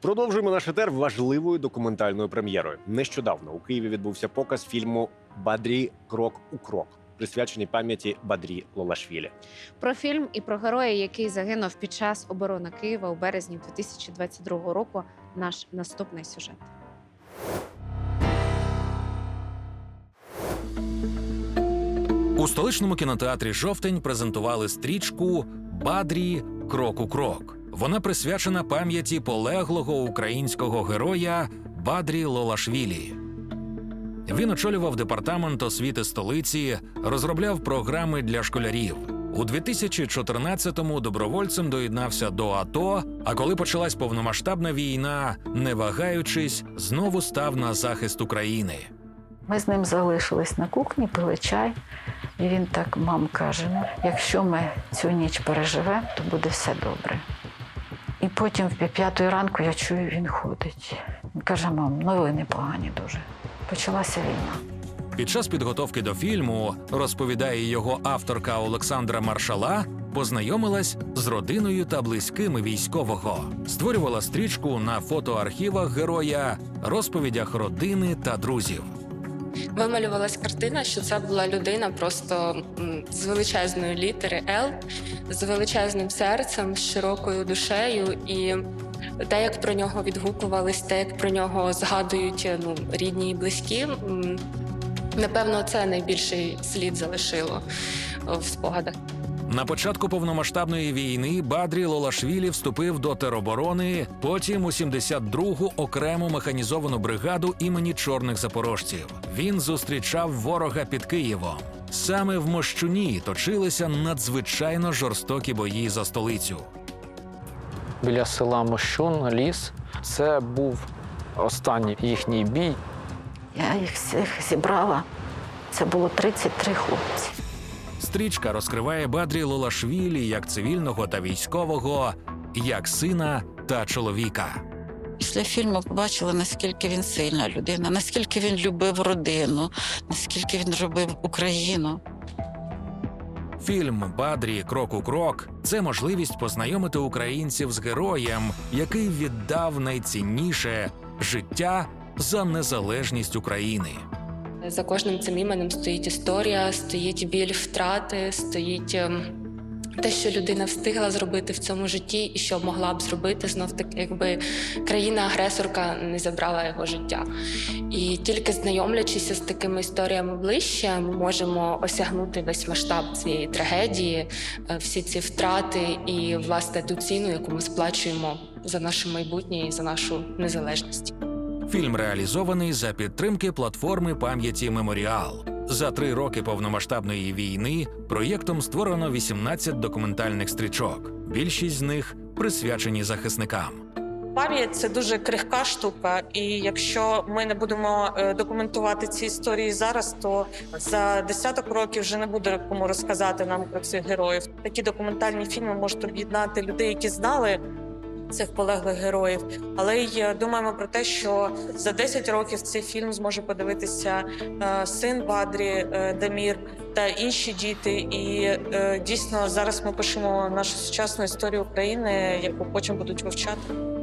Продовжуємо наш етер важливою документальною прем'єрою. Нещодавно у Києві відбувся показ фільму Бадрі Крок у крок, присвячений пам'яті Бадрі Лолашвілі. Про фільм і про героя, який загинув під час оборони Києва у березні 2022 року. Наш наступний сюжет. У столичному кінотеатрі Жовтень презентували стрічку Бадрі Крок у крок. Вона присвячена пам'яті полеглого українського героя Бадрі Лолашвілі. Він очолював департамент освіти столиці, розробляв програми для школярів. У 2014-му добровольцем доєднався до АТО. А коли почалась повномасштабна війна, не вагаючись, знову став на захист України. Ми з ним залишились на кухні, пили чай. І він так, мам каже: ну, якщо ми цю ніч переживемо, то буде все добре. І потім в п'ятої ранку я чую, він ходить. Він каже: мам, новини погані дуже. Почалася війна. Під час підготовки до фільму, розповідає його авторка Олександра Маршала, познайомилась з родиною та близькими військового, створювала стрічку на фотоархівах героя, розповідях родини та друзів. Вималювалась картина, що це була людина просто з величезної літери Л, з величезним серцем, з широкою душею. І те, як про нього відгукувались, те, як про нього згадують ну, рідні і близькі, напевно, це найбільший слід залишило в спогадах. На початку повномасштабної війни Бадрі Лолашвілі вступив до тероборони, потім у 72-гу окрему механізовану бригаду імені чорних запорожців. Він зустрічав ворога під Києвом. Саме в Мощуні точилися надзвичайно жорстокі бої за столицю. біля села Мощун, ліс. Це був останній їхній бій. Я їх всіх зібрала. Це було 33 хлопці. Стрічка розкриває Бадрі Лолашвілі як цивільного та військового, як сина та чоловіка. Після фільму побачила, наскільки він сильна людина, наскільки він любив родину, наскільки він любив Україну. Фільм Бадрі Крок у крок це можливість познайомити українців з героєм, який віддав найцінніше життя за незалежність України. За кожним цим іменем стоїть історія, стоїть біль втрати, стоїть ем, те, що людина встигла зробити в цьому житті, і що могла б зробити знов таки, якби країна-агресорка не забрала його життя. І тільки знайомлячись з такими історіями ближче, ми можемо осягнути весь масштаб цієї трагедії, е, всі ці втрати і власне ту ціну, яку ми сплачуємо за наше майбутнє і за нашу незалежність. Фільм реалізований за підтримки платформи пам'яті Меморіал. За три роки повномасштабної війни проєктом створено 18 документальних стрічок. Більшість з них присвячені захисникам. Пам'ять це дуже крихка штука, і якщо ми не будемо е, документувати ці історії зараз, то за десяток років вже не буде кому розказати нам про цих героїв. Такі документальні фільми можуть об'єднати людей, які знали цих полеглих героїв, але й е, думаємо про те, що за 10 років цей фільм зможе подивитися е, син Бадрі е, Дамір та інші діти. І дійсно зараз ми пишемо нашу сучасну історію України, яку потім будуть вивчати.